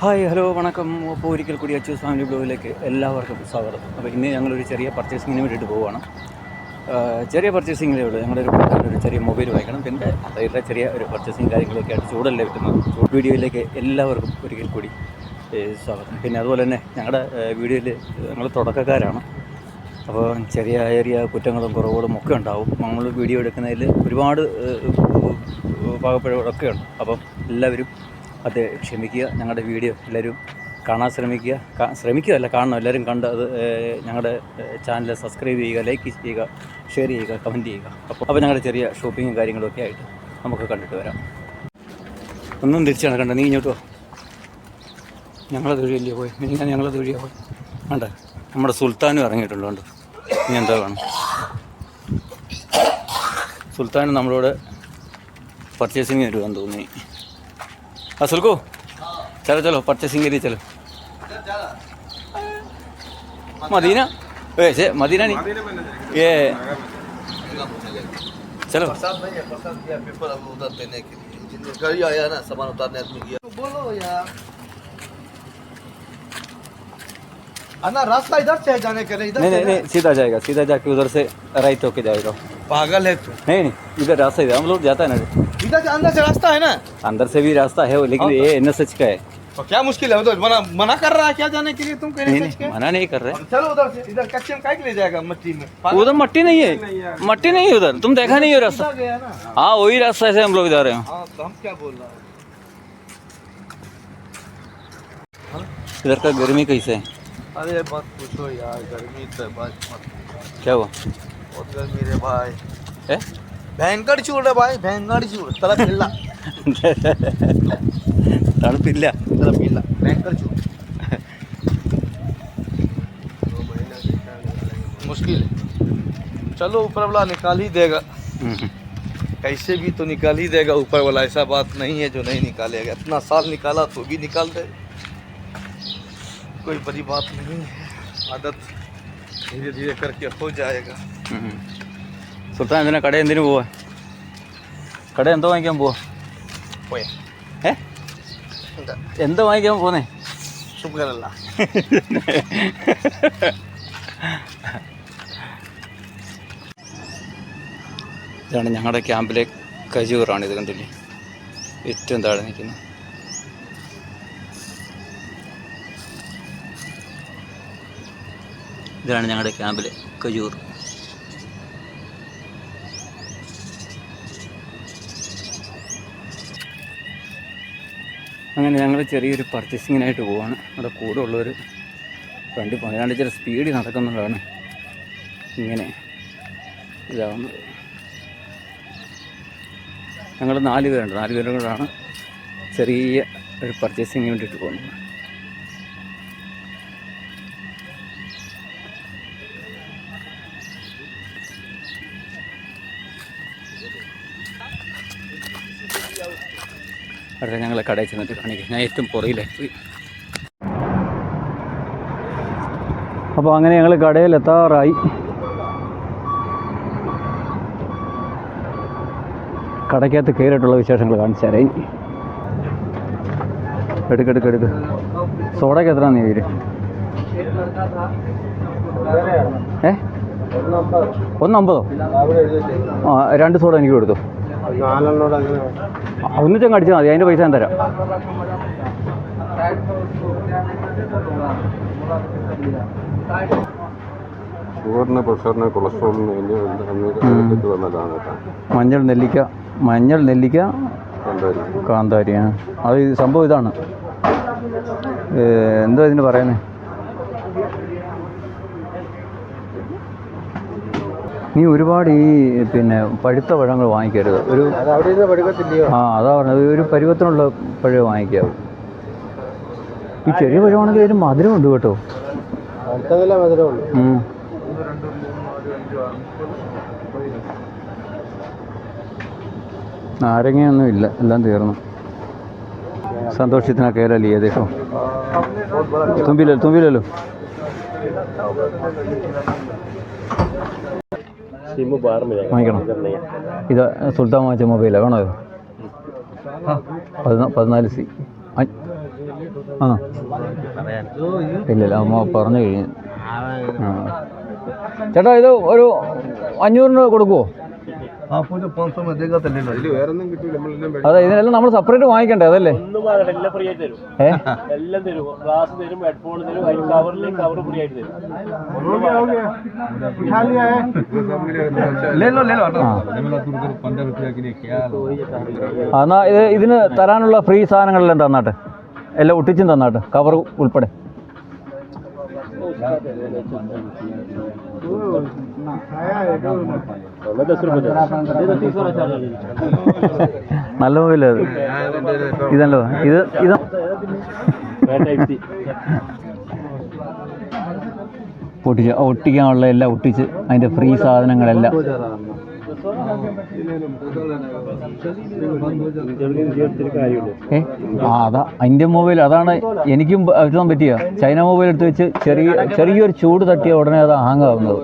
Hi hello വണക്കം അപ്പോൾ ഒരിക്കൽ കൂടി അച്ചു ഫാമിലി ബ്ലോഗിലേക്ക് എല്ലാവർക്കും സ്വാഗതം അപ്പോൾ ഇന്ന് ഞങ്ങളൊരു ചെറിയ പർച്ചേസിങ്ങിന് വേണ്ടിയിട്ട് പോവുകയാണ് ചെറിയ പർച്ചേസിങ്ങിലേ ഉള്ളൂ ഞങ്ങളുടെ ഒരു ചെറിയ മൊബൈൽ വാങ്ങിക്കണം പിന്നെ അതായത് ചെറിയ ഒരു പർച്ചേസിങ് കാര്യങ്ങളൊക്കെ ആയിട്ട് ചൂടല്ലേ കിട്ടുന്നത് ചൂട് വീഡിയോയിലേക്ക് എല്ലാവർക്കും ഒരിക്കൽ കൂടി സ്വാഗതം പിന്നെ അതുപോലെ തന്നെ ഞങ്ങളുടെ വീഡിയോയിൽ ഞങ്ങൾ തുടക്കക്കാരാണ് അപ്പോൾ ചെറിയ ചെറിയ കുറ്റങ്ങളും കുറവുകളും ഒക്കെ ഉണ്ടാവും നമ്മൾ വീഡിയോ എടുക്കുന്നതിൽ ഒരുപാട് പാകപ്പിഴകളൊക്കെ ഉണ്ട് അപ്പം എല്ലാവരും അത് ക്ഷമിക്കുക ഞങ്ങളുടെ വീഡിയോ എല്ലാവരും കാണാൻ ശ്രമിക്കുക. ശ്രമിക്കുകയല്ല കാണണം. എല്ലാവരും കണ്ട് അത് ഞങ്ങളുടെ ചാനൽ സബ്സ്ക്രൈബ് ചെയ്യുക ലൈക്ക് ചെയ്യുക ഷെയർ ചെയ്യുക കമന്റ് ചെയ്യുക. അപ്പോൾ അപ്പോൾ ഞങ്ങളുടെ ചെറിയ ഷോപ്പിങ്ങും കാര്യങ്ങളൊക്കെ ആയിട്ട് നമുക്ക് കണ്ടിട്ട് വരാം. ഒന്നും തിരിച്ചാണ് കണ്ടത്. നീ ഇങ്ങോട്ടോ ഞങ്ങളത് വഴിയല്ലേ പോയി? ഞാൻ ഞങ്ങളെ വഴിയാണ് പോയി? വേണ്ട നമ്മുടെ സുൽത്താനും ഇറങ്ങിയിട്ടുള്ളതുകൊണ്ട് ഇനി എന്താ വേണം? സുൽത്താൻ നമ്മളോട് പർച്ചേസിങ് വരുവാൻ തോന്നി. हाँ, असल को चलो चलो परचेसिंग एरिया चलो। मदीना? वैसे मदीना नहीं? ये चलो। आया ना सामान उतारने तो बोलो यार। रास्ता इधर से जाने के लिए इधर नहीं नहीं सीधा जाएगा सीधा जाके उधर से राइट होके जाएगा। पागल है तू। नहीं नहीं इधर रास्ता इधर हम लोग जाता है ना इधर अंदर से रास्ता है ना? अंदर से भी रास्ता है वो, लेकिन ये एन का है। तो क्या मुश्किल है? उधर मना मना कर रहा है क्या जाने के लिए तुम कहने नहीं नहीं मना नहीं कर रहे। चलो उधर से इधर कच्चे में के जाएगा मट्टी में। उधर मट्टी नहीं है। मट्टी नहीं है उधर। तुम देखा नहीं हो रास्ता? हाँ वही रास्ता से हम लोग जा रहे हैं। हाँ तो हम क्या बोल रहे हैं? इधर का गर्मी कैसे है? अरे मत पूछो यार गर्मी तो बस क्या हुआ? है? भयंकर भाई भयंकर चूर तला पिल्ला। पिल्ला। तला पिल्ला भयंकर मुश्किल चलो ऊपर वाला निकाल ही देगा। कैसे भी तो निकाल ही देगा ऊपर वाला ऐसा बात नहीं है जो नहीं निकालेगा। इतना साल निकाला तो भी निकाल दे। कोई बड़ी बात नहीं है। आदत धीरे धीरे करके हो जाएगा। സുൽത്താൻ എന്തിനാ കട എന്തിനു പോവാ? കട എന്തോ വാങ്ങിക്കാൻ പോവാ? പോയേ. ഏ? എന്തോ? വാങ്ങിക്കാൻ പോന്നെ? ഷുഗറല്ല ഇതാണ് ഞങ്ങളുടെ ക്യാമ്പിലെ കജൂറാണ് ഇത് കണ്ടില്ലേ? ഏറ്റവും താഴെ നിൽക്കുന്നത്. ഇതാണ് ഞങ്ങളുടെ ക്യാമ്പിലെ കജൂർ അങ്ങനെ ഞങ്ങൾ ചെറിയൊരു പർച്ചേസിങ്ങിനായിട്ട് പോവാണ്. അവിടെ കൂടെ ഉള്ളവർ വണ്ടി പതിനാണ്ട് ചെറിയ സ്പീഡിൽ നടക്കുന്നതാണ്. ഇങ്ങനെ ഇതാവുന്നത്. ഞങ്ങൾ നാല് പേരുണ്ട്. നാല് പേരും ചെറിയ ഒരു പർച്ചേസിങ്ങിന് വേണ്ടിയിട്ട് പോകുന്നത്. അവിടെ ഞങ്ങൾ കടയിൽ ചെന്നിട്ട് കാണിക്കാം. ഞാൻ ഏറ്റവും പുറയിലെത്തി അപ്പോൾ അങ്ങനെ ഞങ്ങൾ കടയിൽ എത്താറായി. കടയ്ക്കകത്ത് കയറിയിട്ടുള്ള വിശേഷങ്ങൾ കാണിച്ചു തരാം. എടുക്കെടുക്ക് എടുക്ക് സോഡയ്ക്ക് എത്ര നീ പേര് ഏ? ഒന്നമ്പതോ? ആ രണ്ട് സോഡ എനിക്ക് കൊടുത്തു. ഒന്നിച്ചങ്ങ് അടിച്ചാൽ മതി അതിന്റെ പൈസ ഞാൻ തരാം. ഷുഗറിന് പ്രഷറിന് കൊളസ്ട്രോളിന് ഇത് വന്നതാണ് മഞ്ഞൾ നെല്ലിക്ക മഞ്ഞൾ നെല്ലിക്ക കാന്താരി. ആ. അത് സംഭവം ഇതാണ്. എന്താ എന്തോ ഇതിന് പറയുന്നത് നീ ഒരുപാട് ഈ പിന്നെ പഴുത്ത പഴങ്ങൾ വാങ്ങിക്കരുത്. ഒരു ആ അതാ പറഞ്ഞത്. ഒരു പരുവത്തിനുള്ള പഴം വാങ്ങിക്കാവും. ഈ ചെറിയ പഴമാണെങ്കിൽ ഒരു മധുരമുണ്ട് കേട്ടോ. നാരങ്ങയൊന്നും ഇല്ല. എല്ലാം തീർന്നു. സന്തോഷത്തിനാ കയറല്ലേ ഏകദേശം തുമ്പിലല്ലോ തുമ്പിലല്ലോ. വാങ്ങിക്കണം? ഇത് സുൽത്താൻ വാങ്ങിച്ച മൊബൈലാണ് വേണോ ഇത്? പതിനാ പതിനാല് സി. ആ ഇല്ലല്ല അമ്മ പറഞ്ഞു കഴിഞ്ഞു. ആ. ചേട്ടാ ഇത് ഒരു അഞ്ഞൂറിന് കൊടുക്കുമോ ആ പൂജ മാത്രം അദ്ദേഹത്തില്ലല്ലോ അതെ ഇതിനെല്ലാം നമ്മൾ സെപ്പറേറ്റ് വാങ്ങിക്കണ്ടേ അതല്ലേ? എല്ലാം തരും. ഗ്ലാസ് തരും. തരും കവർ ഫ്രീ തരും. എന്നാ ഇത് ഇതിന് തരാനുള്ള ഫ്രീ സാധനങ്ങളെല്ലാം തന്നാട്ടെ. എല്ലാം ഒട്ടിച്ചും തന്നാട്ടെ. കവർ ഉൾപ്പെടെ. നല്ല മൊബൈൽ അത്? ഇതല്ലോ ഇത് ഇത്. പൊട്ടിച്ച് ഒട്ടിക്കാനുള്ള എല്ലാം ഒട്ടിച്ച് അതിന്റെ ഫ്രീ സാധനങ്ങളെല്ലാം. അതാ അതിന്റെ മൊബൈൽ അതാണ് എനിക്കും എഴുതാൻ പറ്റിയ. ചൈന മൊബൈൽ എടുത്ത് വെച്ച് ചെറിയ ചെറിയൊരു ചൂട് തട്ടിയ ഉടനെ അത് ഹാങ് ആവുന്നത്.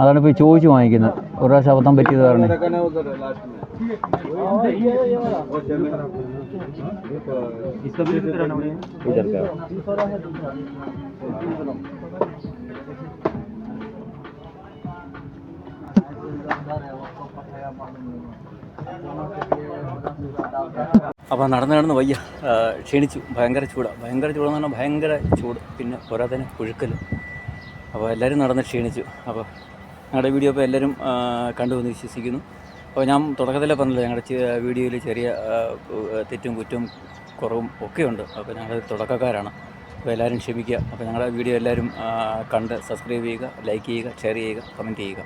അതാണ് ഇപ്പോൾ ചോദിച്ചു വാങ്ങിക്കുന്നത്. ഒരു പ്രാവശ്യം അബദ്ധം പറ്റിയത് കാരണം. ഇതൊക്കെ അപ്പോൾ നടന്ന് നടന്ന് വയ്യ. ക്ഷീണിച്ചു. ഭയങ്കര ചൂടാണ് ഭയങ്കര ചൂടെന്ന് പറഞ്ഞാൽ ഭയങ്കര ചൂട്. പിന്നെ പോരാത്തതിന് പുഴുക്കൽ അപ്പോൾ എല്ലാവരും നടന്ന് ക്ഷീണിച്ചു. അപ്പോൾ ഞങ്ങളുടെ വീഡിയോ ഇപ്പോൾ എല്ലാവരും ആ, കണ്ടു വന്ന് വിശ്വസിക്കുന്നു. അപ്പോൾ ഞാൻ തുടക്കത്തിലെ പറഞ്ഞില്ല ഞങ്ങളുടെ വീഡിയോയിൽ ചെറിയ തെറ്റും കുറ്റവും കുറവും ഒക്കെയുണ്ട്. അപ്പോൾ ഞങ്ങൾ തുടക്കക്കാരാണ്. അപ്പോൾ എല്ലാവരും ക്ഷമിക്കുക. അപ്പോൾ ഞങ്ങളുടെ വീഡിയോ എല്ലാവരും കണ്ട് സബ്സ്ക്രൈബ് ചെയ്യുക ലൈക്ക് ചെയ്യുക ഷെയർ ചെയ്യുക കമന്റ് ചെയ്യുക.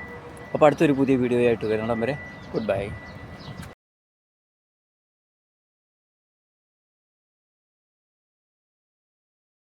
അപ്പോൾ അടുത്തൊരു പുതിയ വീഡിയോ ആയിട്ട് വരുന്നിടം വരെ goodbye.